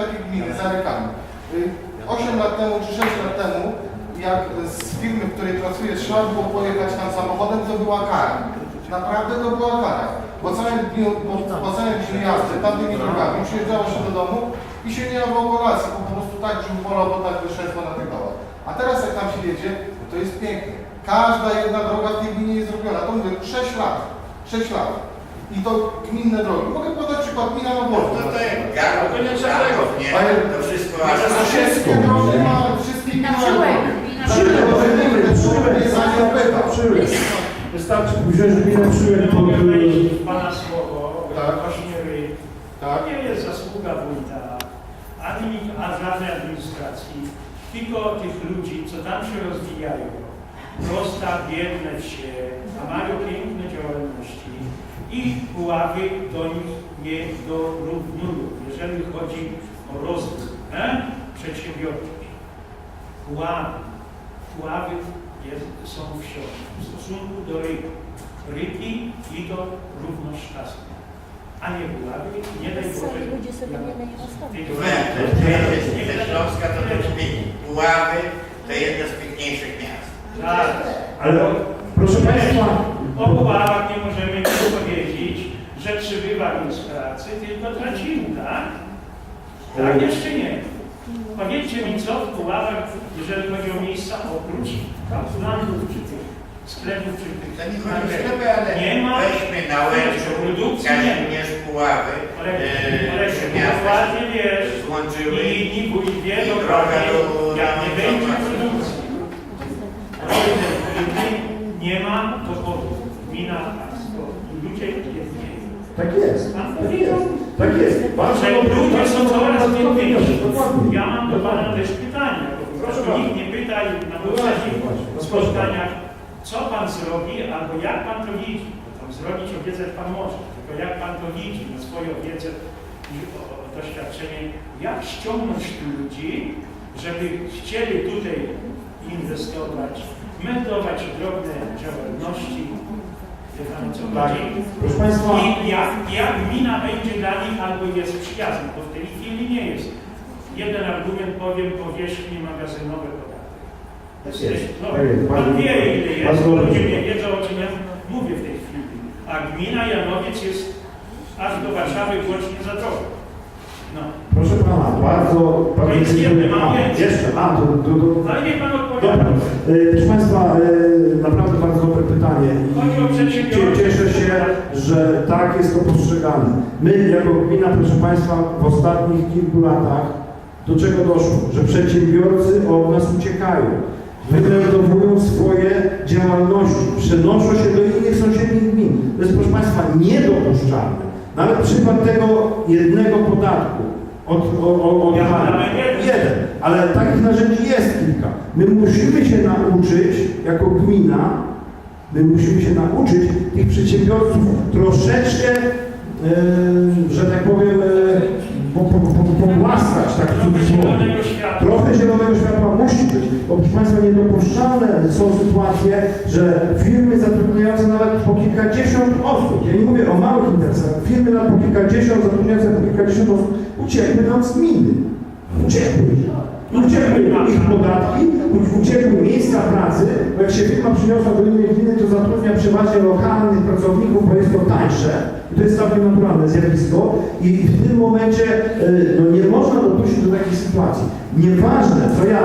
takie gminy za rekamy. 8 lat temu czy 6 lat temu, jak z firmy, w której pracuję, trzeba było pojechać tam samochodem, to była kara. Naprawdę to była kara. Bo całe dni, bo, po całym dniu jazdy, tamtymi drogami, przyjeżdżało się do domu i się nie jadło kolacji, po prostu tak brzuch bolał, bo tak wyszedło na tych dołach. A teraz jak tam się jedzie, to jest pięknie. Każda jedna droga w tej gminie jest zrobiona. To mówię, 6 lat. 6 lat. I to gminne drogi. Mogę podać przykład gmina No Nowoczesna. to jak garów, To nie trzeba tego. nie? To wszystko aż to wszystkie drogi ma, wszystkie Na gminy. Przyłek, Przyłek, nie zapyta. Przyłek. Wystarczy wziąć gminę przyłek Nie pod... mogę wejść w Pana słowo, Tak. właśnie wy. Tak. To nie jest zasługa wójta, ani a żadnej administracji, tylko tych ludzi, co tam się rozwijają. Prosta, biedne wsie, a mają piękne działalności i puławy do nich nie dorównują, jeżeli chodzi o rozwój e? przedsiębiorczość. Puławy, puławy jest, są wsią w stosunku do ryk. Ryki idą równo z czasem, a nie puławy, nie daj Boże. Ludzie sobie nie dają Śląska to też zmieni. Puławy to jedno z piękniejszych miast. Tak. Ale proszę Państwa, O puławach nie możemy nic powiedzieć, że przybywa z pracy, tylko tracimy, tak? Tak, jeszcze nie. Powiedzcie mi, co w puławach, jeżeli chodzi o miejsca oprócz kapsulantów czy tych sklepów czy tych To nie chodzi o sklepy, ale Nie ma weźmy na łęczu produkcji nie ma. Kazimierz Puławy, Ale, e, ale trzy się miasta ładnie się wiesz, złączyły. i inni wuj wie I dokładnie, droga do- jak nie do- będzie do- produkcji. Rolny nie ma dochodu. Gmina, państwo i ludzie biednieją. Tak jest. Pan Tak powiedział, jest. Tak jest. Że dobrze, ludzie są coraz biedniejsi. Ja mam do Pana też prostu Proszę nikt nie pyta i na poprzednich spotkaniach, co Pan zrobi, albo jak Pan to widzi. Bo tam zrobić obiecać Pan może, tylko jak Pan to widzi na swoją wiedzę i o, o doświadczenie, jak ściągnąć ludzi, żeby chcieli tutaj inwestować, meldować drobne działalności, wie Pan o co Tak. Proszę Państwa, I jak, jak gmina będzie dla nich albo jest przyjazna, bo w tej chwili nie jest. Jeden argument powiem, powierzchni magazynowe podatek. Tak jest. No, Tak jest. pan wie ile jest, ludzie nie wiedzą o czym ja mówię w tej chwili. A gmina Janowiec jest aż do Warszawy włącznie za drogą. No, proszę Pana, bardzo, dziękuję. jedno, mam A. Jeszcze, a, to, to, to, ale niech pan Dobra. odpowiada. E, Proszę Państwa, e, naprawdę bardzo dobre pytanie. Chodzi o. Cieszę się, że tak jest to postrzegane. My jako gmina, proszę Państwa, w ostatnich kilku latach do czego doszło? Że przedsiębiorcy od nas uciekają. Wymeldowują swoje działalności, przenoszą się do innych sąsiednich gmin. To jest, proszę Państwa, niedopuszczalne. Nawet przykład tego jednego podatku od, od, od, od Ja jeden. ale takich narzędzi jest kilka. My musimy się nauczyć jako gmina, my musimy się nauczyć tych przedsiębiorców troszeczkę, e, że tak powiem, e, po, po, po, pogłaskać, tak w cudzysłowie. Trochę zielonego światła bo proszę Państwa niedopuszczalne są sytuacje, że firmy zatrudniające nawet po kilkadziesiąt osób, ja nie mówię o małych interesach, firmy nawet po kilkadziesiąt, zatrudniające po kilkadziesiąt osób uciekły nam z gminy. Uciekły. Uciekły ich podatki, uciekły miejsca pracy, bo jak się firma przyniosła do innej gminy, to zatrudnia przeważnie lokalnych pracowników, bo jest to tańsze. To jest całkiem naturalne zjawisko. I w tym momencie e, no, nie można dopuścić do takiej sytuacji. Nieważne, co ja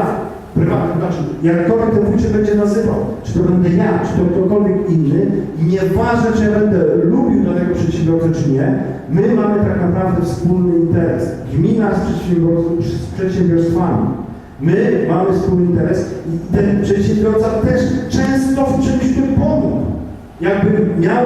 prywatnie, znaczy jakkolwiek ten wójt się będzie nazywał, czy to będę ja, czy to ktokolwiek inny, i nieważne, czy ja będę lubił danego przedsiębiorcę, czy nie, my mamy tak naprawdę wspólny interes. Gmina z, z przedsiębiorstwami. My mamy wspólny interes i ten przedsiębiorca też często w czymś tym pomógł. Jakby miał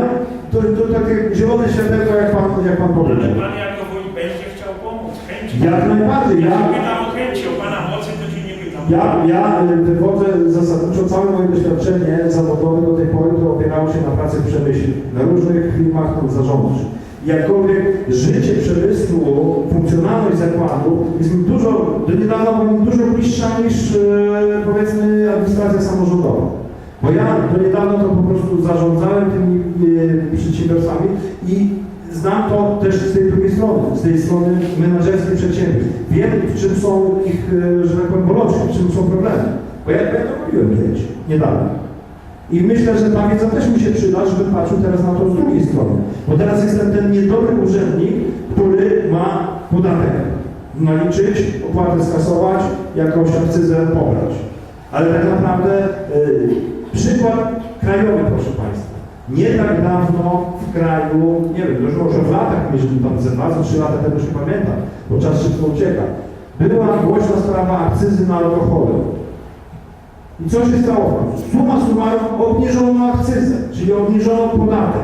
to, to takie zielone światełko, jak pan, jak pan Ale powiedział. pan jako wójt będzie chciał pomóc, chęci. Jak najbardziej. Ja Ja, pytam o chęci, o pana mocy to się nie pytam. Ja, ja y, wywodzę zasadniczo całe moje doświadczenie zawodowe do tej pory, to opierało się na pracy w przemyśle, na różnych firmach zarządczych. Jakkolwiek życie przemysłu, funkcjonalność zakładu jest mi dużo, do niedawna była mi dużo bliższa niż e, powiedzmy administracja samorządowa. Bo ja do niedawna to po prostu zarządzałem tymi e, przedsiębiorstwami i znam to też z tej drugiej strony, z tej strony menedżerskiej przedsiębiorstw. Wiem, w czym są ich, e, że tak powiem, bolączki, w czym są problemy. Bo ja, to robiłem kiedyś, niedawno. I myślę, że ta wiedza też mi się przyda, żebym patrzył teraz na to z drugiej strony. Bo teraz jestem ten niedobry urzędnik, który ma podatek naliczyć, opłatę skasować, jakąś akcyzę pobrać. Ale tak naprawdę y, przykład krajowy, proszę Państwa. Nie tak dawno kraju, nie wiem, już może w latach, myślę, tam ze dwa, ze trzy lata tego się pamiętam, bo czas szybko ucieka. Była głośna sprawa akcyzy na alkohol. I co się stało? Suma summarum obniżono akcyzę, czyli obniżono podatek.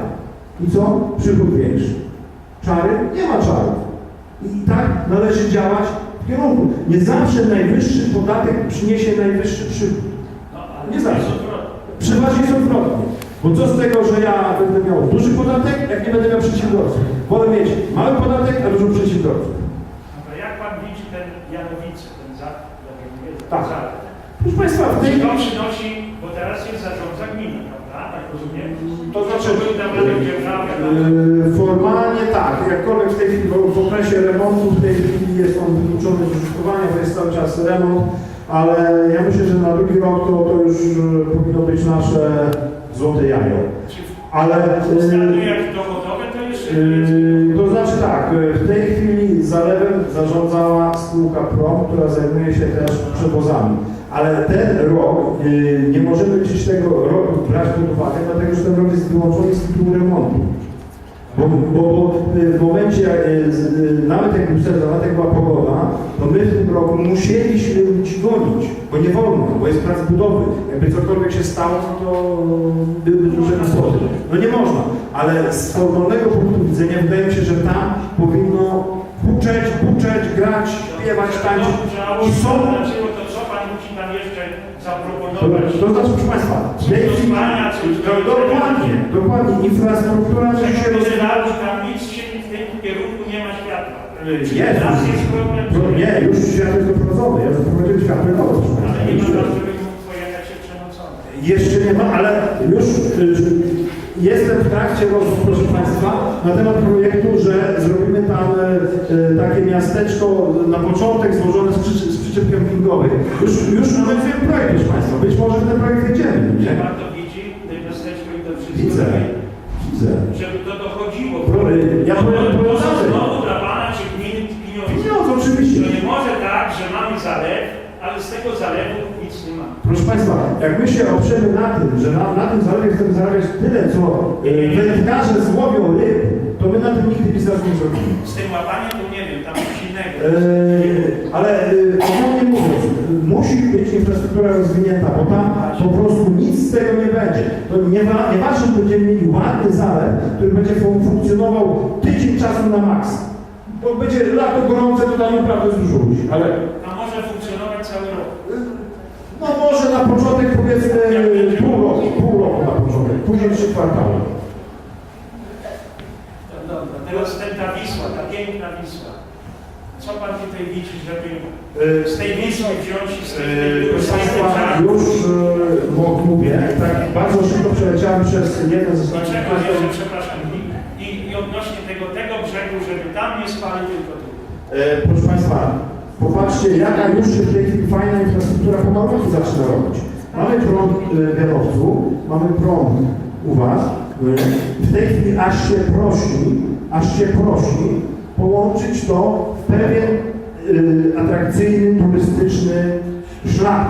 I co? Przychód większy. Czary? Nie ma czarów. I tak należy działać w kierunku. Nie zawsze najwyższy podatek przyniesie najwyższy przychód. No, Nie zawsze. Przeważnie jest odwrotnie. Bo co z tego, że ja będę miał duży podatek, jak nie będę miał przedsiębiorców? Wolę mieć mały podatek, a dużo przedsiębiorców. No to jak pan widzi ten Janowice, ten za, jak ja mówię, ten Tak. zalet? Proszę Państwa, w tej to przynosi, bo teraz jest zarządza gminy, prawda? Tak rozumiem? To znaczy, był dawany dzierżawy, Yy, Formalnie tak, jakkolwiek w tej chwili, bo w okresie remontu w tej chwili jest on wykluczony z użytkowania, bo jest cały czas remont, ale ja myślę, że na drugi rok to, to już powinno być nasze złote jajo. Ale stanie jak dochodowe to jeszcze yy, to znaczy tak, yy, w tej chwili zalewem zarządzała spółka PROM, która zajmuje się też przewozami. Ale ten rok, nie możemy liczyć tego roku brać pod uwagę, dlatego że ten rok jest wyłączony z tytułu remontu. Bo, bo, bo w momencie, jak, nawet jak jak była pogoda, to my w tym roku musieliśmy ludzi gonić, bo nie wolno, bo jest prac budowy. Jakby cokolwiek się stało, to byłyby duże kłopoty. No nie można, ale z formalnego punktu widzenia wydaje mi się, że tam powinno buczeć, buczeć, grać, śpiewać, tańczyć. I są dlaczego to co pan musi tam jeszcze to, zaproponować? to znaczy, proszę Państwa, w tej chwili, dokładnie, dokładnie, infrastruktura musi się lat tam nic się w tym kierunku nie ma światła. Jest. Jest problem, nie, już światło jest doprowadzone, ja zaprowadziłem światło proszę Państwa. tam, żeby mógł pojechać się przemocony. Jeszcze nie ma, ale już y, jestem w trakcie rozmów, proszę Państwa, na temat projektu, że zrobimy tam y, y, takie miasteczko na początek złożone z, przy, z przyczep. Już, już analizujemy projekt, proszę Państwa. Być może w ten projekt jedziemy, nie? pan to widzi, to miasteczko i to wszystko? Widzę. Widzę. Żeby to dochodziło. Pro- Ja to, powiem to są prozadę. znowu dla pana, czy gminy pieniądze. Pieniądze, oczywiście. To nie może tak, że mamy zalew, ale z tego zalewu nic nie ma. Proszę Państwa, jak my się oprzemy na tym, że na, na tym zalewie chcemy zarabiać tyle, co y, wędkarze złowią ryb, to my na tym nigdy biznesu nie zrobimy. Z tym łapaniem to nie wiem, tam coś innego. Eee, ale yy, mówiąc, musi być infrastruktura rozwinięta, bo tam po prostu nic z tego nie będzie. To nie, wa- nieważne, że będziemy mieli ładny zalew, który będzie fun- funkcjonował tydzień czasu na maks. Bo będzie lato gorące, to tam naprawdę jest dużo ludzi. Ale A może funkcjonować cały rok. No może na początek powiedzmy pół roku, pół roku na początek, później trzy kwartały. No dobra. Teraz ten ta Wisła, ta piękna Wisła. Co pan tutaj widzi, żeby Yy, z tej Wisły wziąć i z tej żartu? już yy, bo mówię, tak bardzo szybko przeleciałem przez jeden ze slajdów. czekam jeszcze, przepraszam, i, i, i odnośnie tego, tego brzegu, żeby tam nie spali tylko tu. E, Proszę Państwa, popatrzcie, jaka już się w tej chwili fajna infrastruktura po Małgorzatu zaczyna robić. Mamy prąd e, wiadowcu, mamy prąd u Was. E, W tej chwili aż się prosi, aż się prosi połączyć to w pewien e, atrakcyjny, turystyczny szlak.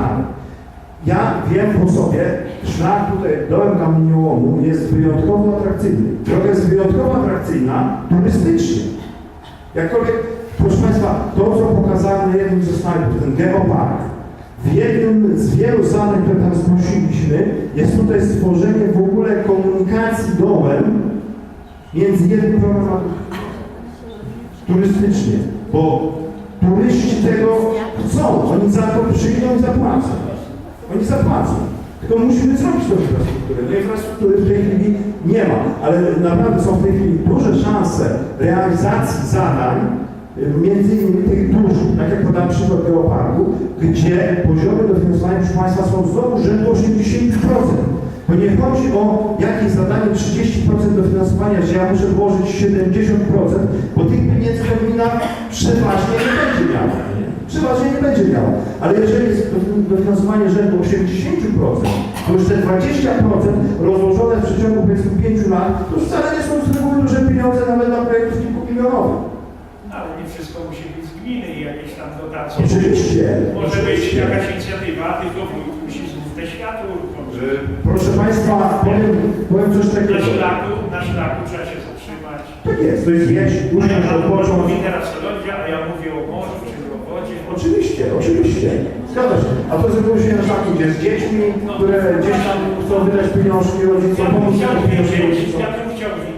Ja wiem po sobie, szlak tutaj dołem kamieniołomu jest wyjątkowo atrakcyjny. Droga jest wyjątkowo atrakcyjna turystycznie. Jakkolwiek, to co pokazałem na jednym ze slajdów, ten geopark, w jednym z wielu zadań, które tam zgłosiliśmy, jest tutaj stworzenie w ogóle komunikacji dołem między jednym programem. Turystycznie, bo turyści tego chcą, oni za to przyjdą i zapłacą. Oni zapłacą. Tylko musimy zrobić tą infrastrukturę. No infrastruktury w tej chwili nie ma, ale naprawdę są w tej chwili duże szanse realizacji zadań, między innymi tych dużych, tak jak podam przykład Geoparku, gdzie poziomy dofinansowania, proszę Państwa, są znowu rzędu 80%. Ponieważ nie chodzi o jakieś zadanie 30% dofinansowania, że ja muszę włożyć 70%, bo tych pieniędzy to gmina przeważnie nie będzie miała. Nie? Przeważnie nie będzie miała. Ale jeżeli jest do- dofinansowanie rzędu 80%, to już te 20% rozłożone w przeciągu powiedzmy 5 lat, to wcale nie są z reguły duże pieniądze nawet dla projektów kilkumilionowych. Ale nie wszystko musi być z gminy jakieś tam dotacje. Oczywiście. Może być oczywiście. jakaś inicjatywa, tylko wójt musi te światło uruchomić. Proszę Państwa, powiem, powiem coś Na takiego. szlaku, na szlaku trzeba się zatrzymać. Tak jest, to jest wieś, pan odpocząć. mówi teraz o a ja mówię o morzu czy o wodzie. Oczywiście, oczywiście. Zgadza się. A to zrobiło się na szlaku, gdzie z dziećmi, które gdzieś tam chcą wydać pieniążki rodzicom, Ja bym chciał rodzicom. ja bym chciał na przykład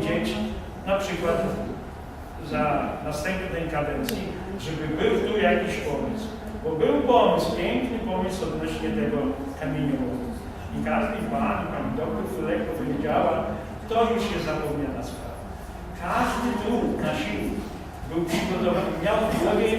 za następnej kadencji, żeby był tu jakiś pomysł. Bo był pomysł, piękny pomysł odnośnie tego kamieniołomu. I każdy pan, pani doktor Fuleko powiedziała, to już się zapomniana sprawa. Każdy tu na był przygotowany, miał w głowie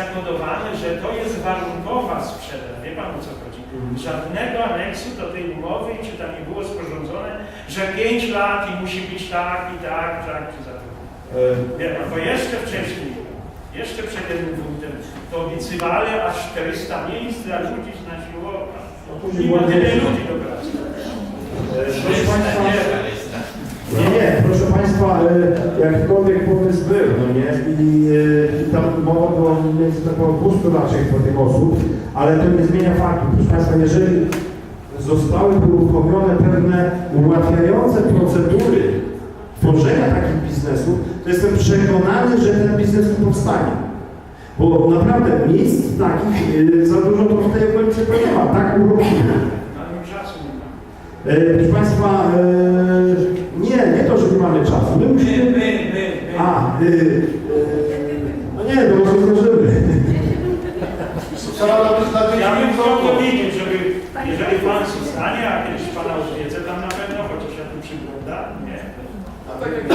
zakodowane, że to jest warunkowa sprzedaż. Wie pan o co chodzi? Żadnego aneksu do tej umowy, czy tam nie było sporządzone, że 5 lat i musi być tak i tak, tak, czy za to. Wie pan, bo jeszcze wcześniej, jeszcze przed tym wójtem, to obiecywali aż 400 miejsc dla ludzi z nasiłowa. później Nie ma było tyle ludzi do pracy. Proszę Państwa, lista. Nie, nie, proszę Państwa, e, jakkolwiek pomysł był, no nie, i e, tam mowa była między tak około 200 raczej po tych osób, ale to nie zmienia faktu. Proszę Państwa, jeżeli zostały uruchomione pewne ułatwiające procedury tworzenia takich biznesów, to jestem przekonany, że ten biznes tu powstanie. Bo naprawdę miejsc takich e, za dużo to w tej okolicy nie ma, tak ma. E, Proszę Państwa, e, nie, nie to, że nie mamy czasu. My musimy... My, my, my. A, y, y, no nie, to może zdążymy. Ja bym chciał powiedzieć, żeby, jeżeli Pan zostanie, a kiedyś Pana odwiedzę tam na pewno, chociaż ja tu przyglądam, nie, A tak jak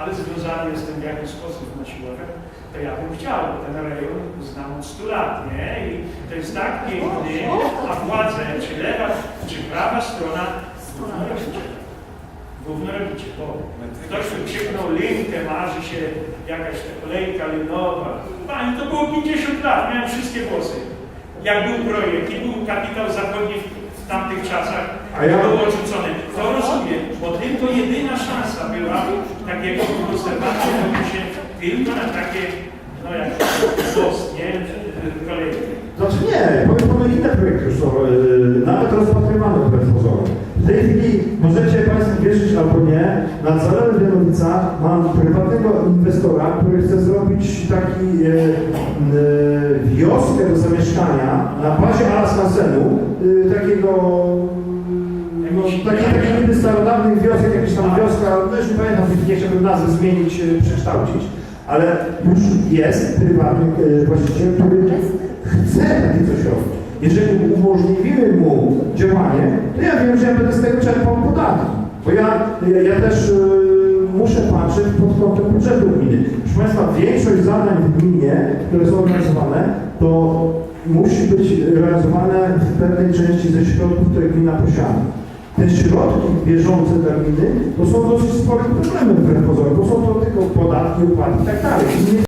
ale, związany jestem w jakiś sposób na siłowę, to ja bym chciał, ten rejon znam od 100 lat, nie, i to jest tak piękny, a władze, czy lewa, czy prawa strona, gówno robicie. Gówno robicie, bo ktoś tu krzyknął linkę, marzy się jakaś ta kolejka linowa. Pani, to było 50 lat, miałem wszystkie włosy. Jak był projekt i był kapitał zachodni w, tamtych czasach, ja- było odrzucone. To rozumiem, bo tylko jedyna szansa była takiego konserwacji robi się tylko na takie, no jak most, nie, kolejki. Znaczy nie, powiem panu inne projekty już są y, nawet rozpatrywane wbrew pozorom. W tej chwili możecie Państwo wierzyć albo nie, nad Zalewem Wianowica mam prywatnego inwestora, który chce zrobić taki y, y, wioskę do zamieszkania na bazie Alaskansenu, y, takiego takie, takie niby starodawnych wiosek, jakaś tam wioska, no już nie pamiętam, nie chciałbym nazwy zmienić, y, przekształcić, ale już jest prywatny y, właściciel, który chce takie coś robić. Jeżeli umożliwimy mu działanie, to ja wiem, że ja będę z tego czerpał podatki. Bo ja, ja, ja też y, muszę patrzeć pod kątem budżetu gminy. Proszę Państwa, większość zadań w gminie, które są realizowane, to musi być realizowane w pewnej części ze środków, które gmina posiada. Te środki bieżące dla gminy to są dosyć sporym problemem wbrew pozorom, bo są to tylko podatki, opłaty i tak dalej.